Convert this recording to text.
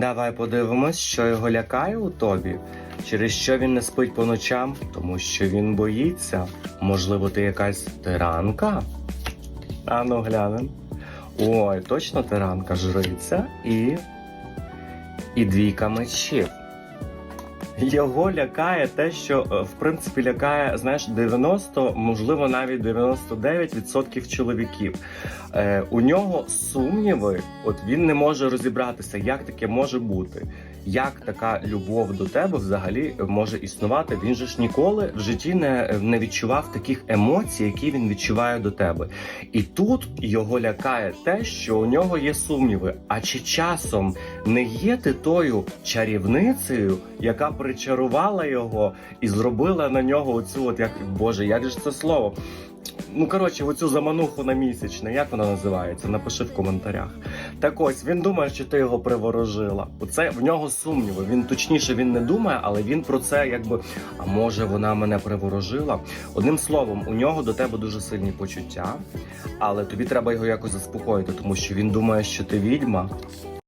Давай подивимось, що його лякає у тобі. Через що він не спить по ночам? Тому що він боїться. Можливо, ти якась тиранка? Ану, глянем. Ой, точно тиранка жриця і. І двійка мечів. Його лякає те, що е, в принципі лякає, знаєш, 90, можливо, навіть 99% чоловіків. Е, у нього сумніви, от він не може розібратися, як таке може бути. Як така любов до тебе взагалі може існувати? Він же ж ніколи в житті не, не відчував таких емоцій, які він відчуває до тебе. І тут його лякає те, що у нього є сумніви. А чи часом не є ти тою чарівницею, яка причарувала його і зробила на нього оцю, от як Боже, як же це слово? Ну, коротше, оцю замануху на місячне, як вона називається? Напиши в коментарях. Так ось він думає, що ти його приворожила. Оце в нього сумніви. Він точніше він не думає, але він про це якби. А може вона мене приворожила? Одним словом, у нього до тебе дуже сильні почуття, але тобі треба його якось заспокоїти, тому що він думає, що ти відьма.